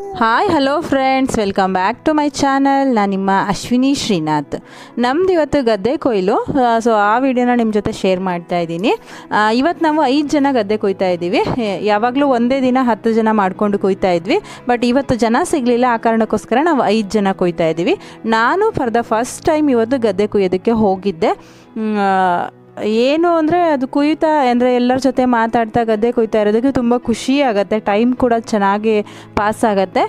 Hi hello friends welcome back to my channel ನಾನು ನಿಮ್ಮ ಅಶ್ವಿನಿ ಶ್ರೀನಾಥ್. ನಮ್ದು ಇವತ್ತು ಗದ್ದೆ ಕೊಯ್ಲು. ಸೊ ಆ ವಿಡಿಯೋನ ನಿಮ್ಮ ಜೊತೆ ಶೇರ್ ಮಾಡ್ತಾ ಇದ್ದೀನಿ. ಇವತ್ತು ನಾವು ಐದು ಜನ ಗದ್ದೆ ಕೊಯ್ತಾ ಇದ್ದೀವಿ. ಯಾವಾಗಲೂ ಒಂದೇ ದಿನ ಹತ್ತು ಜನ ಮಾಡಿಕೊಂಡು ಕೊಯ್ತಾ ಇದ್ವಿ. ಬಟ್ ಇವತ್ತು ಜನ ಸಿಗಲಿಲ್ಲ. ಆ ಕಾರಣಕ್ಕೋಸ್ಕರ ನಾವು ಐದು ಜನ ಕೊಯ್ತಾ ಇದ್ದೀವಿ. ನಾನು ಫಾರ್ ದ ಫಸ್ಟ್ ಟೈಮ್ ಇವತ್ತು ಗದ್ದೆ ಕೊಯ್ಯೋದಕ್ಕೆ ಹೋಗಿದ್ದೆ. ಏನು ಅಂದರೆ ಅದು ಕುಯ್ತಾ ಅಂದರೆ ಎಲ್ಲರ ಜೊತೆ ಮಾತಾಡ್ತಾ ಗದ್ದೆ ಕುಯ್ತಾ ಇರೋದಕ್ಕೆ ತುಂಬ ಖುಷಿ ಆಗುತ್ತೆ. ಟೈಮ್ ಕೂಡ ಚೆನ್ನಾಗಿ ಪಾಸ್ ಆಗುತ್ತೆ.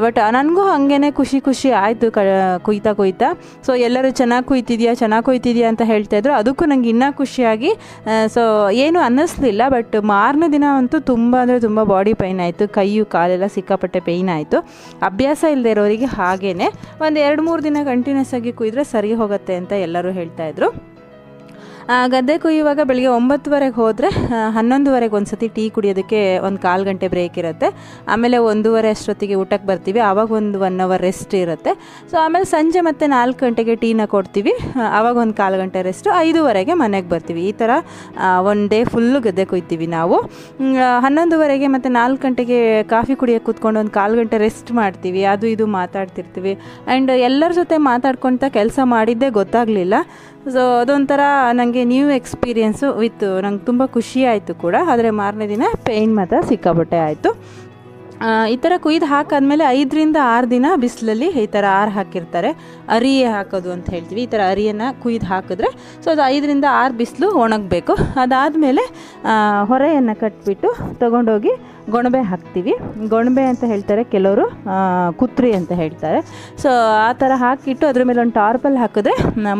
ಬಟ್ ನನಗೂ ಹಾಗೇ ಖುಷಿ ಖುಷಿ ಆಯಿತು ಕ ಕುಯ್ತಾ ಕುಯ್ತಾ. ಸೊ ಎಲ್ಲರೂ ಚೆನ್ನಾಗಿ ಕುಯ್ತಿದ್ಯಾ ಚೆನ್ನಾಗಿ ಕುಯ್ತಿದ್ಯಾ ಅಂತ ಹೇಳ್ತಾ ಇದ್ರು. ಅದಕ್ಕೂ ನಂಗೆ ಇನ್ನೂ ಖುಷಿಯಾಗಿ ಸೊ ಏನು ಅನ್ನಿಸ್ಲಿಲ್ಲ ಬಟ್ ಮಾರನೇ ದಿನ ಅಂತೂ ತುಂಬ ಅಂದರೆ ತುಂಬ ಬಾಡಿ ಪೈನ್ ಆಯಿತು. ಕೈಯು ಕಾಲೆಲ್ಲ ಸಿಕ್ಕಾಪಟ್ಟೆ ಪೈನ್ ಆಯಿತು. ಅಭ್ಯಾಸ ಇಲ್ಲದೆ ಇರೋರಿಗೆ ಹಾಗೇ ಒಂದು ಎರಡು ಮೂರು ದಿನ ಕಂಟಿನ್ಯೂಸ್ ಆಗಿ ಕುಯ್ದರೆ ಸರಿ ಹೋಗುತ್ತೆ ಅಂತ ಎಲ್ಲರೂ ಹೇಳ್ತಾ ಇದ್ರು. ಆ, ಗದ್ದೆ ಕುಯ್ಯುವಾಗ ಬೆಳಿಗ್ಗೆ ಒಂಬತ್ತುವರೆಗೆ ಹೋದರೆ ಹನ್ನೊಂದುವರೆಗೆ ಒಂದು ಸತಿ ಟೀ ಕುಡಿಯೋದಕ್ಕೆ ಒಂದು ಕಾಲು ಗಂಟೆ ಬ್ರೇಕ್ ಇರುತ್ತೆ. ಆಮೇಲೆ ಒಂದೂವರೆ ಅಷ್ಟೊತ್ತಿಗೆ ಊಟಕ್ಕೆ ಬರ್ತೀವಿ. ಆವಾಗ ಒಂದು ಒನ್ ಅವರ್ ರೆಸ್ಟ್ ಇರುತ್ತೆ. ಸೊ ಆಮೇಲೆ ಸಂಜೆ ಮತ್ತೆ ನಾಲ್ಕು ಗಂಟೆಗೆ ಟೀನ ಕೊಡ್ತೀವಿ. ಆವಾಗ ಒಂದು ಕಾಲು ಗಂಟೆ ರೆಸ್ಟು ಐದೂವರೆಗೆ ಮನೆಗೆ ಬರ್ತೀವಿ. ಈ ಥರ ಒನ್ ಡೇ ಫುಲ್ಲು ಗದ್ದೆ ಕುಯ್ತೀವಿ ನಾವು. ಹನ್ನೊಂದುವರೆಗೆ ಮತ್ತು ನಾಲ್ಕು ಗಂಟೆಗೆ ಕಾಫಿ ಕುಡಿಯೋಕ್ಕೆ ಕೂತ್ಕೊಂಡು ಒಂದು ಕಾಲು ಗಂಟೆ ರೆಸ್ಟ್ ಮಾಡ್ತೀವಿ. ಅದು ಇದು ಮಾತಾಡ್ತಿರ್ತೀವಿ. ಆ್ಯಂಡ್ ಎಲ್ಲರ ಜೊತೆ ಮಾತಾಡ್ಕೊತ ಕೆಲಸ ಮಾಡಿದ್ದೇ ಗೊತ್ತಾಗಲಿಲ್ಲ. ಸೊ ಅದೊಂಥರ ನನಗೆ ನ್ಯೂ ಎಕ್ಸ್ಪೀರಿಯೆನ್ಸು ವಿತ್ ನಂಗೆ ತುಂಬ ಖುಷಿ ಆಯಿತು ಕೂಡ. ಆದರೆ ಮಾರನೇ ದಿನ ಪೇಯ್ನ್ ಮಾತ್ರ ಸಿಕ್ಕಾಬಟ್ಟೆ ಆಯಿತು. ಈ ಥರ ಕುಯ್ದು ಹಾಕಾದ್ಮೇಲೆ ಐದರಿಂದ ಆರು ದಿನ ಬಿಸಿಲಲ್ಲಿ ಈ ಥರ ಆರು ಹಾಕಿರ್ತಾರೆ. ಅರಿಯೇ ಹಾಕೋದು ಅಂತ ಹೇಳ್ತೀವಿ. ಈ ಥರ ಅರಿಯನ್ನು ಕುಯ್ದು ಹಾಕಿದ್ರೆ ಸೊ ಅದು ಐದರಿಂದ ಆರು ಬಿಸಿಲು ಒಣಗಬೇಕು. ಅದಾದಮೇಲೆ ಹೊರೆಯನ್ನು ಕಟ್ಬಿಟ್ಟು ತೊಗೊಂಡೋಗಿ ಗೊಣಬೆ ಹಾಕ್ತೀವಿ. ಗೊಣಬೆ ಅಂತ ಹೇಳ್ತಾರೆ ಕೆಲವರು ಕುತ್ರಿ ಅಂತ ಹೇಳ್ತಾರೆ. ಸೊ, ಆ ಥರ ಹಾಕಿಟ್ಟು ಅದ್ರ ಮೇಲೆ ಒಂದು ಟಾರ್ಪಲ್ ಹಾಕಿದ್ರೆ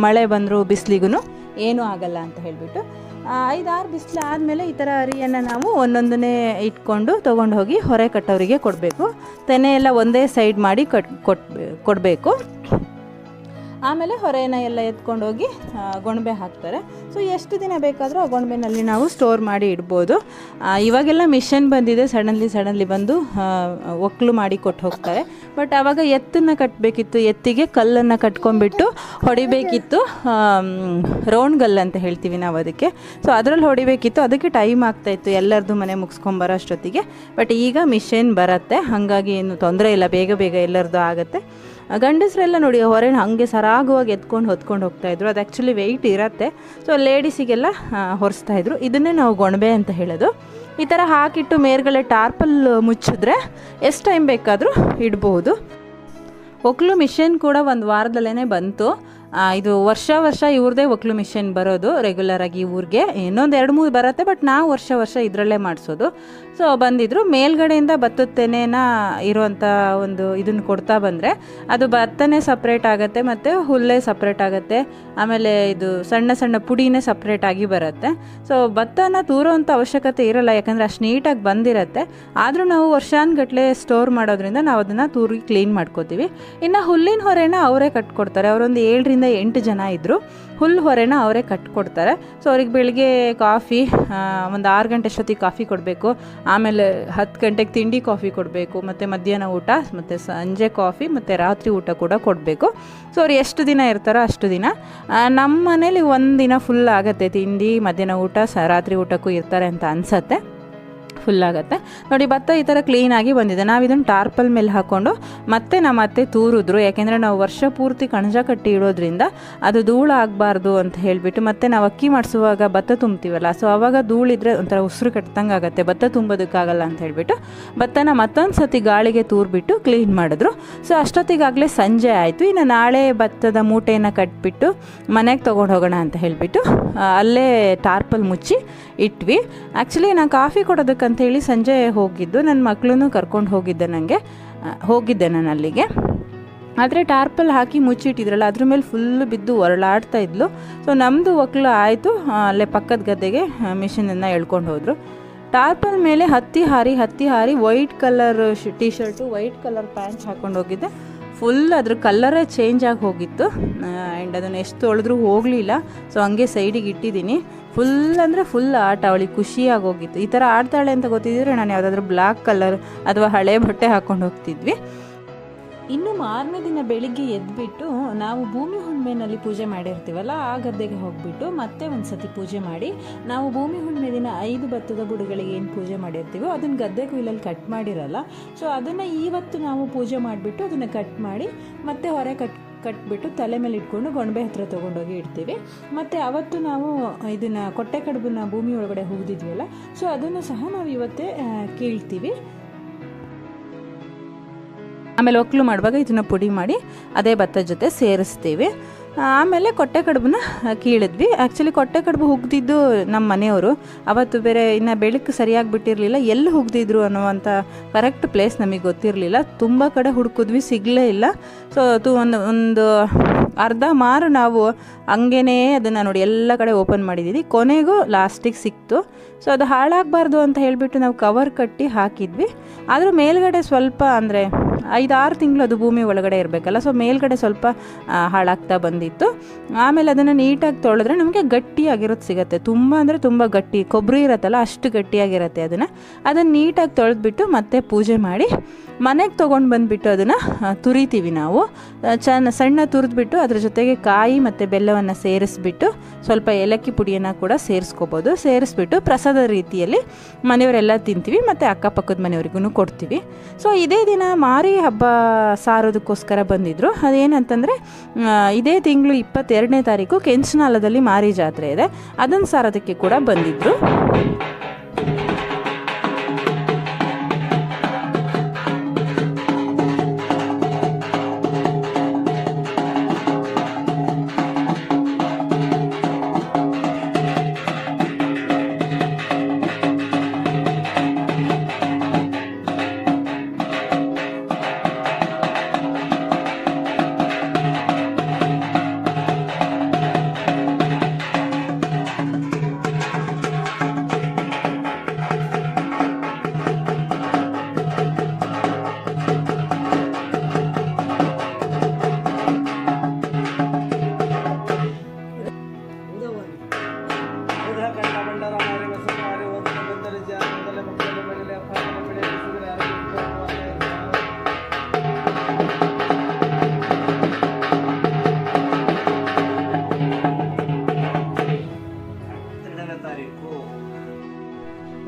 ಮಳೆ ಬಂದರೂ ಬಿಸಿಲಿಗೂ ಏನೂ ಆಗಲ್ಲ ಅಂತ ಹೇಳಿಬಿಟ್ಟು ಐದಾರು ಬಿಸಿಲು ಆದಮೇಲೆ ಈ ಥರ ಅರಿಯನ್ನು ನಾವು ಒಂದೊಂದನ್ನೇ ಇಟ್ಕೊಂಡು ತೊಗೊಂಡು ಹೋಗಿ ಹೊರೆ ಕಟ್ಟೋರಿಗೆ ಕೊಡಬೇಕು. ತೆನೆ ಎಲ್ಲ ಒಂದೇ ಸೈಡ್ ಮಾಡಿ ಕಟ್ ಕೊಟ್ಬೇ ಕೊಡಬೇಕು. ಆಮೇಲೆ ಹೊರೆಯನ್ನ ಎಲ್ಲ ಎತ್ಕೊಂಡೋಗಿ ಗೊಣಬೆ ಹಾಕ್ತಾರೆ. ಸೊ ಎಷ್ಟು ದಿನ ಬೇಕಾದರೂ ಆ ಗೊಂಬೆನಲ್ಲಿ ನಾವು ಸ್ಟೋರ್ ಮಾಡಿ ಇಡ್ಬೋದು. ಇವಾಗೆಲ್ಲ ಮಿಷನ್ ಬಂದಿದೆ ಸಡನ್ಲಿ ಸಡನ್ಲಿ ಬಂದು ಒಕ್ಕಲು ಮಾಡಿ ಕೊಟ್ಟು ಹೋಗ್ತಾರೆ. ಬಟ್ ಆವಾಗ ಎತ್ತನ್ನು ಕಟ್ಟಬೇಕಿತ್ತು ಎತ್ತಿಗೆ ಕಲ್ಲನ್ನು ಕಟ್ಕೊಂಡ್ಬಿಟ್ಟು ಹೊಡಿಬೇಕಿತ್ತು ರೋಣ್ಗಲ್ಲು ಗಲ್ ಅಂತ ಹೇಳ್ತೀವಿ ನಾವು ಅದಕ್ಕೆ. ಸೊ ಅದರಲ್ಲಿ ಹೊಡಿಬೇಕಿತ್ತು, ಅದಕ್ಕೆ ಟೈಮ್ ಆಗ್ತಾಯಿತ್ತು ಎಲ್ಲರದ್ದು ಮನೆ ಮುಗಿಸ್ಕೊಂಬರೋ ಅಷ್ಟೊತ್ತಿಗೆ. ಬಟ್ ಈಗ ಮಿಷನ್ ಬರುತ್ತೆ, ಹಾಗಾಗಿ ಏನು ತೊಂದರೆ ಇಲ್ಲ, ಬೇಗ ಬೇಗ ಎಲ್ಲರದು ಆಗುತ್ತೆ. ಗಂಡಸರೆಲ್ಲ ನೋಡಿ ಹೊರೆನ ಹಾಗೆ ಸರಾಗವಾಗಿ ಎತ್ಕೊಂಡು ಹೊತ್ಕೊಂಡು ಹೋಗ್ತಾಯಿದ್ರು ಅದು ಆ್ಯಕ್ಚುಲಿ ವೆಯ್ಟ್ ಇರುತ್ತೆ. ಸೊ ಲೇಡೀಸಿಗೆಲ್ಲ ಹೊರಿಸ್ತಾಯಿದ್ರು ಇದನ್ನೇ ನಾವು ಗೊಣಬೆ ಅಂತ ಹೇಳೋದು. ಈ ಥರ ಹಾಕಿಟ್ಟು ಮೇರ್ಗಳೆ ಟಾರ್ಪಲ್ ಮುಚ್ಚಿದ್ರೆ ಎಷ್ಟು ಟೈಮ್ ಬೇಕಾದರೂ ಇಡಬಹುದು ಒಕ್ಲು ಮಿಷನ್ ಕೂಡ ಒಂದು ವಾರದಲ್ಲೇ ಬಂತು. ಇದು ವರ್ಷ ವರ್ಷ ಇವ್ರದೇ ಒಕ್ಲು ಮಿಷನ್ ಬರೋದು. ರೆಗ್ಯುಲರಾಗಿ ಊರಿಗೆ ಇನ್ನೊಂದು ಎರಡು ಮೂರು ಬರುತ್ತೆ ಬಟ್ ನಾವು ವರ್ಷ ವರ್ಷ ಇದರಲ್ಲೇ ಮಾಡಿಸೋದು. ಸೊ ಬಂದಿದ್ರು. ಮೇಲ್ಗಡೆಯಿಂದ ಭತ್ತದ ತೆನೆನ ಇರುವಂಥ ಒಂದು ಇದನ್ನು ಕೊಡ್ತಾ ಬಂದರೆ, ಅದು ಭತ್ತನೇ ಸಪ್ರೇಟ್ ಆಗುತ್ತೆ ಮತ್ತು ಹುಲ್ಲೇ ಸಪ್ರೇಟ್ ಆಗುತ್ತೆ. ಆಮೇಲೆ ಇದು ಸಣ್ಣ ಸಣ್ಣ ಪುಡಿನೇ ಸಪ್ರೇಟ್ ಆಗಿ ಬರುತ್ತೆ. ಸೊ ಭತ್ತನ ತೂರೋವಂಥ ಅವಶ್ಯಕತೆ ಇರಲ್ಲ, ಯಾಕಂದರೆ ಅಷ್ಟು ನೀಟಾಗಿ ಬಂದಿರತ್ತೆ. ಆದರೂ ನಾವು ವರ್ಷಾನ್ಗಟ್ಲೆ ಸ್ಟೋರ್ ಮಾಡೋದ್ರಿಂದ ನಾವು ಅದನ್ನು ತೂರಿ ಕ್ಲೀನ್ ಮಾಡ್ಕೋತೀವಿ. ಇನ್ನು ಹುಲ್ಲಿನ ಹೊರೆನ ಅವರೇ ಕಟ್ಕೊಡ್ತಾರೆ. ಅವರೊಂದು ಏಳರಿಂದ ಎಂಟು ಜನ ಇದ್ದರು ಹುಲ್ಲು ಹೊರೆನ ಅವರೇ ಕಟ್ಕೊಡ್ತಾರೆ. ಸೊ ಅವ್ರಿಗೆ ಬೆಳಿಗ್ಗೆ ಕಾಫಿ ಒಂದು ಆರು ಗಂಟೆ ಅಷ್ಟೊತ್ತಿಗೆ ಕಾಫಿ ಕೊಡಬೇಕು. ಆಮೇಲೆ ಹತ್ತು ಗಂಟೆಗೆ ತಿಂಡಿ ಕಾಫಿ ಕೊಡಬೇಕು, ಮತ್ತು ಮಧ್ಯಾಹ್ನ ಊಟ, ಮತ್ತು ಸಂಜೆ ಕಾಫಿ ಮತ್ತು ರಾತ್ರಿ ಊಟ ಕೂಡ ಕೊಡಬೇಕು. ಸೊ ಅವ್ರು ಎಷ್ಟು ದಿನ ಇರ್ತಾರೋ ಅಷ್ಟು ದಿನ. ನಮ್ಮ ಮನೇಲಿ ಒಂದು ದಿನ ಫುಲ್ ಆಗುತ್ತೆ ತಿಂಡಿ, ಮಧ್ಯಾಹ್ನ ಊಟ, ಸ, ರಾತ್ರಿ ಊಟಕ್ಕೂ ಇರ್ತಾರೆ ಅಂತ ಅನಿಸತ್ತೆ. ಫುಲ್ ಆಗುತ್ತೆ. ನೋಡಿ, ಭತ್ತ ಈ ಥರ ಕ್ಲೀನಾಗಿ ಬಂದಿದೆ. ನಾವು ಇದನ್ನು ಟಾರ್ಪಲ್ ಮೇಲೆ ಹಾಕ್ಕೊಂಡು ಮತ್ತೆ ನಮ್ಮ ಅತ್ತೆ ತೂರಿದ್ರು. ಯಾಕೆಂದರೆ ನಾವು ವರ್ಷ ಪೂರ್ತಿ ಕಣಜ ಕಟ್ಟಿ ಇಡೋದ್ರಿಂದ ಅದು ಧೂಳು ಆಗಬಾರ್ದು ಅಂತ ಹೇಳಿಬಿಟ್ಟು ಮತ್ತೆ ನಾವು ಅಕ್ಕಿ ಮಾಡಿಸುವಾಗ ಭತ್ತ ತುಂಬ್ತೀವಲ್ಲ ಸೊ ಆವಾಗ ಧೂಳಿದ್ರೆ ಒಂಥರ ಉಸಿರು ಕಟ್ತಂಗೆ ಆಗುತ್ತೆ. ಭತ್ತ ತುಂಬೋದಕ್ಕಾಗಲ್ಲ ಅಂತ ಹೇಳಿಬಿಟ್ಟು ಭತ್ತನ ಮತ್ತೊಂದು ಸತಿ ಗಾಳಿಗೆ ತೂರಿಬಿಟ್ಟು ಕ್ಲೀನ್ ಮಾಡಿದ್ರು. ಸೊ ಅಷ್ಟೊತ್ತಿಗಾಗಲೇ ಸಂಜೆ ಆಯಿತು. ಇನ್ನು ನಾಳೆ ಭತ್ತದ ಮೂಟೆಯನ್ನು ಕಟ್ಬಿಟ್ಟು ಮನೆಗೆ ತೊಗೊಂಡು ಹೋಗೋಣ ಅಂತ ಹೇಳಿಬಿಟ್ಟು, ಅಲ್ಲೇ ಟಾರ್ಪಲ್ ಮುಚ್ಚಿ ಇಟ್ವಿ. ಆ್ಯಕ್ಚುಲಿ ನಾನು ಕಾಫಿ ಕೊಡೋದಕ್ಕಂತೇಳಿ ಸಂಜೆ ಹೋಗಿದ್ದು ನನ್ನ ಮಕ್ಕಳನ್ನು ಕರ್ಕೊಂಡು ಹೋಗಿದ್ದೆ ನನಗೆ ಹೋಗಿದ್ದೆ ನಾನು ಅಲ್ಲಿಗೆ. ಆದರೆ ಟಾರ್ಪಲ್ ಹಾಕಿ ಮುಚ್ಚಿಟ್ಟಿದ್ರಲ್ಲ, ಅದ್ರ ಮೇಲೆ ಫುಲ್ಲು ಬಿದ್ದು ಹೊರಳಾಡ್ತಾ ಇದ್ಲು. ಸೊ ನಮ್ಮದು ಒಕ್ಕಲು ಆಯಿತು ಅಲ್ಲೇ ಪಕ್ಕದ ಗದ್ದೆಗೆ ಮಿಷಿನನ್ನು ಎಳ್ಕೊಂಡು ಹೋದರು. ಟಾರ್ಪಲ್ ಮೇಲೆ ಹತ್ತಿ ಹಾರಿ ಹತ್ತಿ ಹಾರಿ white colour T shirt white colour pant ಹಾಕೊಂಡು ಹೋಗಿದ್ದೆ. ಫುಲ್ ಅದ್ರ ಕಲ್ಲರೇ ಚೇಂಜ್ ಆಗಿ ಹೋಗಿತ್ತು. ಆ್ಯಂಡ್ ಅದನ್ನು ಎಷ್ಟು ತೊಳೆದ್ರೂ ಹೋಗಲಿಲ್ಲ. ಸೊ ಹಂಗೆ ಸೈಡಿಗೆ ಇಟ್ಟಿದ್ದೀನಿ. ಫುಲ್ ಅಂದರೆ ಫುಲ್ ಆಟ, ಅವಳಿಗೆ ಖುಷಿಯಾಗಿ ಹೋಗಿತ್ತು. ಈ ಥರ ಆಡ್ತಾಳೆ ಅಂತ ಗೊತ್ತಿದ್ದರೆ ನಾನು ಯಾವುದಾದ್ರೂ ಬ್ಲ್ಯಾಕ್ ಕಲರ್ ಅಥವಾ ಹಳೆ ಬಟ್ಟೆ ಹಾಕ್ಕೊಂಡು ಹೋಗ್ತಿದ್ವಿ. ಇನ್ನು ಮಾರನೇ ದಿನ ಬೆಳಿಗ್ಗೆ ಎದ್ಬಿಟ್ಟು ನಾವು ಭೂಮಿ ಹುಣ್ಣಿಮೆನಲ್ಲಿ ಪೂಜೆ ಮಾಡಿರ್ತೀವಲ್ಲ, ಆ ಗದ್ದೆಗೆ ಹೋಗ್ಬಿಟ್ಟು ಮತ್ತೆ ಒಂದ್ಸತಿ ಪೂಜೆ ಮಾಡಿ, ನಾವು ಭೂಮಿ ಹುಣ್ಣಿಮೆ ದಿನ ಐದು ಭತ್ತದ ಬುಡಗಳಿಗೆ ಏನು ಪೂಜೆ ಮಾಡಿರ್ತೀವೋ ಅದನ್ನು ಗದ್ದೆ ಕುಯ್ಲಲ್ಲಿ ಕಟ್ ಮಾಡಿರಲ್ಲ. ಸೊ ಅದನ್ನು ಇವತ್ತು ನಾವು ಪೂಜೆ ಮಾಡಿಬಿಟ್ಟು ಅದನ್ನು ಕಟ್ ಮಾಡಿ, ಮತ್ತೆ ಹೊರೆ ಕಟ್ ಕಟ್ಬಿಟ್ಟು ತಲೆ ಮೇಲೆ ಇಟ್ಕೊಂಡು ಗೊಂಬೆ ಹತ್ರ ತಗೊಂಡೋಗಿ ಇಡ್ತೀವಿ. ಮತ್ತು ಅವತ್ತು ನಾವು ಇದನ್ನು ಕೊಟ್ಟೆ ಕಡುಬನ್ನ ಭೂಮಿ ಒಳಗಡೆ ಹುಗಿದಿದ್ವಲ್ಲ ಸೊ ಅದನ್ನು ಸಹ ನಾವು ಇವತ್ತೇ ಕೀಳ್ತೀವಿ. ಆಮೇಲೆ ಒಕ್ಕಲು ಮಾಡುವಾಗ ಇದನ್ನು ಪುಡಿ ಮಾಡಿ ಅದೇ ಭತ್ತದ ಜೊತೆ ಸೇರಿಸ್ತೀವಿ. ಆಮೇಲೆ ಕೊಟ್ಟೆ ಕಡುಬನ್ನ ಕೀಳಿದ್ವಿ. ಆ್ಯಕ್ಚುಲಿ ಕೊಟ್ಟೆ ಕಡುಬು ಹುಗ್ದಿದ್ದು ನಮ್ಮ ಮನೆಯವರು. ಅವತ್ತು ಬೇರೆ ಇನ್ನು ಬೆಳಕು ಸರಿಯಾಗಿ ಬಿಟ್ಟಿರಲಿಲ್ಲ. ಎಲ್ಲಿ ಹುಗ್ದಿದ್ರು ಅನ್ನುವಂಥ ಕರೆಕ್ಟ್ ಪ್ಲೇಸ್ ನಮಗೆ ಗೊತ್ತಿರಲಿಲ್ಲ. ತುಂಬ ಕಡೆ ಹುಡುಕಿದ್ವಿ, ಸಿಗಲೇ ಇಲ್ಲ. ಸೊ ಅದು ಒಂದು ಒಂದು ಅರ್ಧ ಮಾರು ನಾವು ಹಂಗೇ ಅದನ್ನು ನೋಡಿ ಎಲ್ಲ ಕಡೆ ಓಪನ್ ಮಾಡಿದ್ದೀವಿ ಕೊನೆಗೂ ಲಾಸ್ಟಿಗೆ ಸಿಕ್ತು. ಸೊ ಅದು ಹಾಳಾಗಬಾರ್ದು ಅಂತ ಹೇಳಿಬಿಟ್ಟು ನಾವು ಕವರ್ ಕಟ್ಟಿ ಹಾಕಿದ್ವಿ. ಆದರೂ ಮೇಲ್ಗಡೆ ಸ್ವಲ್ಪ ಅಂದರೆ ಐದಾರು ತಿಂಗಳು ಅದು ಭೂಮಿ ಒಳಗಡೆ ಇರಬೇಕಲ್ಲ ಸೊ ಮೇಲ್ಗಡೆ ಸ್ವಲ್ಪ ಹಾಳಾಗ್ತಾ ಬಂದಿತ್ತು. ಆಮೇಲೆ ಅದನ್ನು ನೀಟಾಗಿ ತೊಳೆದ್ರೆ ನಮಗೆ ಗಟ್ಟಿಯಾಗಿರೋದು ಸಿಗುತ್ತೆ. ತುಂಬ ಅಂದರೆ ತುಂಬ ಗಟ್ಟಿ ಕೊಬ್ಬರಿ ಇರುತ್ತಲ್ಲ ಅಷ್ಟು ಗಟ್ಟಿಯಾಗಿರುತ್ತೆ ಅದನ್ನು. ಅದನ್ನು ನೀಟಾಗಿ ತೊಳೆದ್ಬಿಟ್ಟು ಮತ್ತೆ ಪೂಜೆ ಮಾಡಿ ಮನೆಗೆ ತೊಗೊಂಡು ಬಂದುಬಿಟ್ಟು ಅದನ್ನು ತುರಿತೀವಿ ನಾವು. ಚೆನ್ನ, ಸಣ್ಣ ತುರಿದ್ಬಿಟ್ಟು ಅದ್ರ ಜೊತೆಗೆ ಕಾಯಿ ಮತ್ತು ಬೆಲ್ಲವನ್ನು ಸೇರಿಸ್ಬಿಟ್ಟು ಸ್ವಲ್ಪ ಏಲಕ್ಕಿ ಪುಡಿಯನ್ನು ಕೂಡ ಸೇರಿಸ್ಕೋಬೋದು. ಸೇರಿಸ್ಬಿಟ್ಟು ಪ್ರಸಾದ ರೀತಿಯಲ್ಲಿ ಮನೆಯವರೆಲ್ಲ ತಿಂತೀವಿ ಮತ್ತು ಅಕ್ಕಪಕ್ಕದ ಮನೆಯವ್ರಿಗೂ ಕೊಡ್ತೀವಿ. ಸೊ ಇದೇ ದಿನ ಮಾರಿ ಹಬ್ಬ ಸಾರೋದಕ್ಕೋಸ್ಕರ ಬಂದಿದ್ದರು ಅದೇನಂತಂದರೆ ಇದೇ ತಿಂಗಳು ಇಪ್ಪತ್ತೆರಡನೇ ತಾರೀಕು ಕೆಂಚನಾಲದಲ್ಲಿ ಮಾರಿ ಜಾತ್ರೆ ಇದೆ. ಅದನ್ನು ಸಾರೋದಕ್ಕೆ ಕೂಡ ಬಂದಿದ್ದರು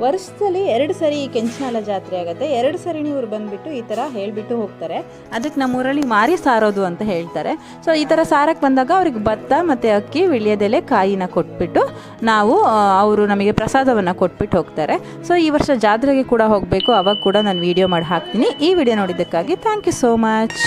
ವರ್ಷದಲ್ಲಿ ಎರಡು ಸರಿ ಈ ಕೆಂಚನಾಲ ಜಾತ್ರೆ ಆಗುತ್ತೆ. ಎರಡು ಸರಿ ಇವ್ರು ಬಂದುಬಿಟ್ಟು ಈ ಥರ ಹೇಳಿಬಿಟ್ಟು ಹೋಗ್ತಾರೆ. ಅದಕ್ಕೆ ನಮ್ಮೂರಲ್ಲಿ ಮಾರಿ ಸಾರೋದು ಅಂತ ಹೇಳ್ತಾರೆ. ಸೊ ಈ ಥರ ಸಾರಕ್ಕೆ ಬಂದಾಗ ಅವ್ರಿಗೆ ಭತ್ತ ಮತ್ತು ಅಕ್ಕಿ, ವಿಳ್ಯದೆಲೆ, ಕಾಯಿನ ಕೊಟ್ಬಿಟ್ಟು ನಾವು ಅವರು ನಮಗೆ ಪ್ರಸಾದವನ್ನು ಕೊಟ್ಬಿಟ್ಟು ಹೋಗ್ತಾರೆ. ಸೊ ಈ ವರ್ಷ ಜಾತ್ರೆಗೆ ಕೂಡ ಹೋಗಬೇಕು. ಅವಾಗ ಕೂಡ ನಾನು ವೀಡಿಯೋ ಮಾಡಿ ಹಾಕ್ತೀನಿ. ಈ ವಿಡಿಯೋ ನೋಡಿದ್ದಕ್ಕಾಗಿ ಥ್ಯಾಂಕ್ ಯು ಸೋ ಮಚ್